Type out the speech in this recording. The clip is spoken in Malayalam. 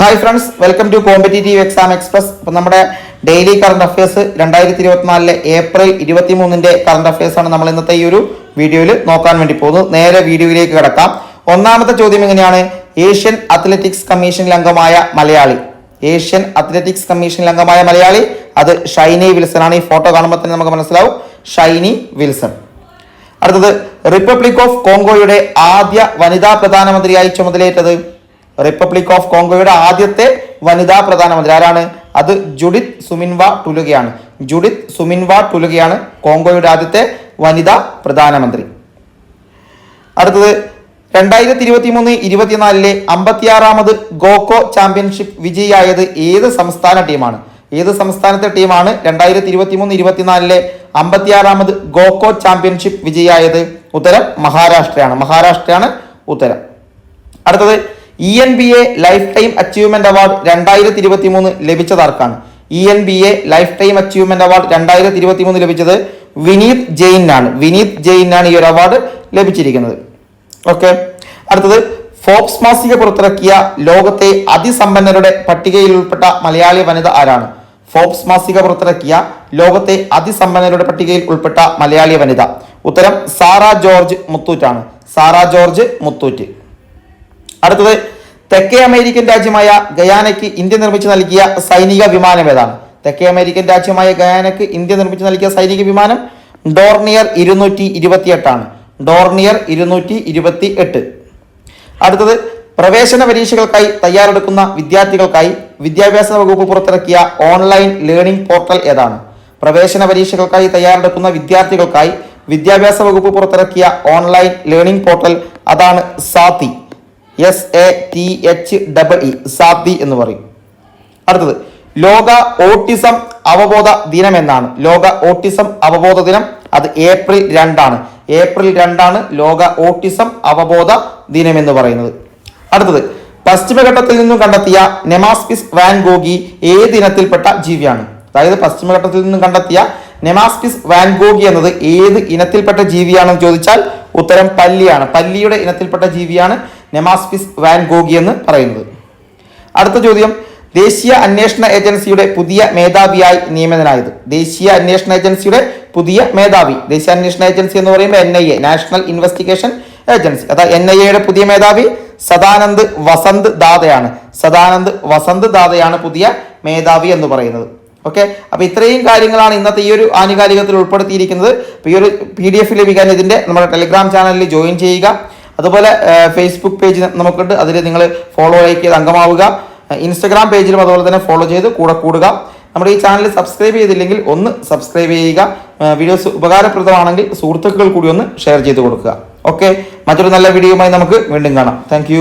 Hi friends welcome to competitive exam express അപ്പം നമ്മുടെ ഡെയിലി കറണ്ട് അഫയേഴ്സ് രണ്ടായിരത്തി ഇരുപത്തിനാലിലെ ഏപ്രിൽ ഇരുപത്തി മൂന്നിന്റെ കറണ്ട് അഫയേഴ്സ് ആണ് നമ്മൾ ഇന്നത്തെ ഈ ഒരു വീഡിയോയിൽ നോക്കാൻ വേണ്ടി പോകുന്നത്. നേരെ വീഡിയോയിലേക്ക് കിടക്കാം. ഒന്നാമത്തെ ചോദ്യം എങ്ങനെയാണ്? ഏഷ്യൻ അത്ലറ്റിക്സ് കമ്മീഷനിൽ അംഗമായ മലയാളി. ഏഷ്യൻ അത്ലറ്റിക്സ് കമ്മീഷനിൽ അംഗമായ മലയാളി അത് ഷൈനി വിൽസൺ ആണ്. ഈ ഫോട്ടോ കാണുമ്പോൾ തന്നെ നമുക്ക് മനസ്സിലാവും. ഷൈനി വിൽസൺ. അടുത്തത് റിപ്പബ്ലിക് ഓഫ് കോങ്കോയുടെ ആദ്യ വനിതാ പ്രധാനമന്ത്രിയായി ചുമതലയേറ്റത് റിപ്പബ്ലിക് ഓഫ് കോങ്കോയുടെ ആദ്യത്തെ വനിതാ പ്രധാനമന്ത്രി. ആരാണ്? അത് ജുഡിത് സുമിൻവ ടുലുകയാണ്. ജുഡിത് സുമിൻവ ടുലുകയാണ് കോങ്കോയുടെ ആദ്യത്തെ വനിതാ പ്രധാനമന്ത്രി. അടുത്തത് രണ്ടായിരത്തി ഇരുപത്തി മൂന്ന് ഇരുപത്തിനാലിലെ അമ്പത്തിയാറാമത് ഗോകോ ചാമ്പ്യൻഷിപ്പ് വിജയിയായത് ഏത് സംസ്ഥാന ടീമാണ്? ഏത് സംസ്ഥാനത്തെ ടീമാണ് രണ്ടായിരത്തി ഇരുപത്തി മൂന്ന് ഇരുപത്തിനാലിലെ അമ്പത്തിയാറാമത് ഗോകോ ചാമ്പ്യൻഷിപ്പ് വിജയിയായത്? ഉത്തരം മഹാരാഷ്ട്രയാണ്. മഹാരാഷ്ട്രയാണ് ഉത്തരം. അടുത്തത് E N B A lifetime achievement award രണ്ടായിരത്തി ഇരുപത്തി മൂന്ന് ലഭിച്ചതാർക്കാണ്. E N B A lifetime achievement award രണ്ടായിരത്തി ഇരുപത്തി മൂന്ന് ലഭിച്ചത് വിനീത് ജെയിനാണ്. വിനീത് ജെയിനാണ് ഈ ഒരു അവാർഡ് ലഭിച്ചിരിക്കുന്നത്. ഓക്കെ. അടുത്തത് ഫോക്സ് മാസിക പുറത്തിറക്കിയ ലോകത്തെ അതിസമ്പന്നരുടെ പട്ടികയിൽ ഉൾപ്പെട്ട മലയാളി വനിത ആരാണ്? ഫോക്സ് മാസിക പുറത്തിറക്കിയ ലോകത്തെ അതിസമ്പന്നരുടെ പട്ടികയിൽ ഉൾപ്പെട്ട മലയാളി വനിത. ഉത്തരം സാറ ജോർജ് മുത്തൂറ്റാണ്. സാറ ജോർജ് മുത്തൂറ്റ്. അടുത്തത് തെക്കേ അമേരിക്കൻ രാജ്യമായ ഗയാനയ്ക്ക് ഇന്ത്യ നിർമ്മിച്ചു നൽകിയ സൈനിക വിമാനം ഏതാണ്? തെക്കേ അമേരിക്കൻ രാജ്യമായ ഗയാനയ്ക്ക് ഇന്ത്യ നിർമ്മിച്ചു നൽകിയ സൈനിക വിമാനം ഡോർണിയർ ഇരുന്നൂറ്റി ഇരുപത്തിയെട്ടാണ് ഡോർണിയർ ഇരുന്നൂറ്റി ഇരുപത്തി എട്ട് അടുത്തത് പ്രവേശന പരീക്ഷകൾക്കായി തയ്യാറെടുക്കുന്ന വിദ്യാർത്ഥികൾക്കായി വിദ്യാഭ്യാസ വകുപ്പ് പുറത്തിറക്കിയ ഓൺലൈൻ ലേണിംഗ് പോർട്ടൽ ഏതാണ്? പ്രവേശന പരീക്ഷകൾക്കായി തയ്യാറെടുക്കുന്ന വിദ്യാർത്ഥികൾക്കായി വിദ്യാഭ്യാസ വകുപ്പ് പുറത്തിറക്കിയ ഓൺലൈൻ ലേണിംഗ് പോർട്ടൽ അതാണ് Saathi. S A T H double E Saathi എന്ന് പറയും. അടുത്തത് ലോക ഓട്ടിസം അവബോധ ദിനം എന്നാണ്. ലോക ഓട്ടിസം അവബോധ ദിനം അത് ഏപ്രിൽ രണ്ടാണ്. ഏപ്രിൽ രണ്ടാണ് ലോക ഓട്ടിസം അവബോധ ദിനം എന്ന് പറയുന്നത്. അടുത്തത് പശ്ചിമഘട്ടത്തിൽ നിന്നും കണ്ടെത്തിയ നെമാസ്പിസ് വാൻഗോഗി ഏത് ഇനത്തിൽപ്പെട്ട ജീവിയാണ്. അതായത് പശ്ചിമഘട്ടത്തിൽ നിന്നും കണ്ടെത്തിയ നെമാസ്പിസ് വാൻഗോഗി എന്നത് ഏത് ഇനത്തിൽപ്പെട്ട ജീവിയാണെന്ന് ചോദിച്ചാൽ ഉത്തരം പല്ലിയാണ്. പല്ലിയുടെ ഇനത്തിൽപ്പെട്ട ജീവിയാണ് നെമാസ്പിസ് വാൻ ഗോഗി എന്ന് പറയുന്നത്. അടുത്ത ചോദ്യം ദേശീയ അന്വേഷണ ഏജൻസിയുടെ പുതിയ മേധാവിയായി നിയമിതനായത്. ദേശീയ അന്വേഷണ ഏജൻസിയുടെ പുതിയ മേധാവി. ദേശീയ അന്വേഷണ ഏജൻസി എന്ന് പറയുമ്പോൾ N I A National Investigation Agency അതായത് എൻ ഐ എയുടെ പുതിയ മേധാവി സദാനന്ദ് വസന്ത് ദാദയാണ്. സദാനന്ദ് വസന്ത് ദാദയാണ് പുതിയ മേധാവി എന്ന് പറയുന്നത്. ഓക്കെ അപ്പൊ ഇത്രയും കാര്യങ്ങളാണ് ഇന്നത്തെ ഈ ഒരു ആനുകാലികത്തിൽ ഉൾപ്പെടുത്തിയിരിക്കുന്നത്. ഈ ഒരു പി ഡി എഫ് ലഭിക്കാൻ ഇതിന്റെ നമ്മുടെ ടെലിഗ്രാം ചാനലിൽ ജോയിൻ ചെയ്യുക. അതുപോലെ ഫേസ്ബുക്ക് പേജ് നമുക്കുണ്ട്. അതിൽ നിങ്ങൾ ഫോളോ ലൈക്ക് ചെയ്ത് അംഗമാവുക. ഇൻസ്റ്റഗ്രാം പേജിലും അതുപോലെ തന്നെ ഫോളോ ചെയ്ത് കൂടെ കൂടുക. നമ്മുടെ ഈ ചാനൽ സബ്സ്ക്രൈബ് ചെയ്തില്ലെങ്കിൽ ഒന്ന് സബ്സ്ക്രൈബ് ചെയ്യുക. വീഡിയോസ് ഉപകാരപ്രദമാണെങ്കിൽ സുഹൃത്തുക്കൾ കൂടി ഒന്ന് ഷെയർ ചെയ്ത് കൊടുക്കുക. ഓക്കെ മറ്റൊരു നല്ല വീഡിയോയുമായി നമുക്ക് വീണ്ടും കാണാം. താങ്ക്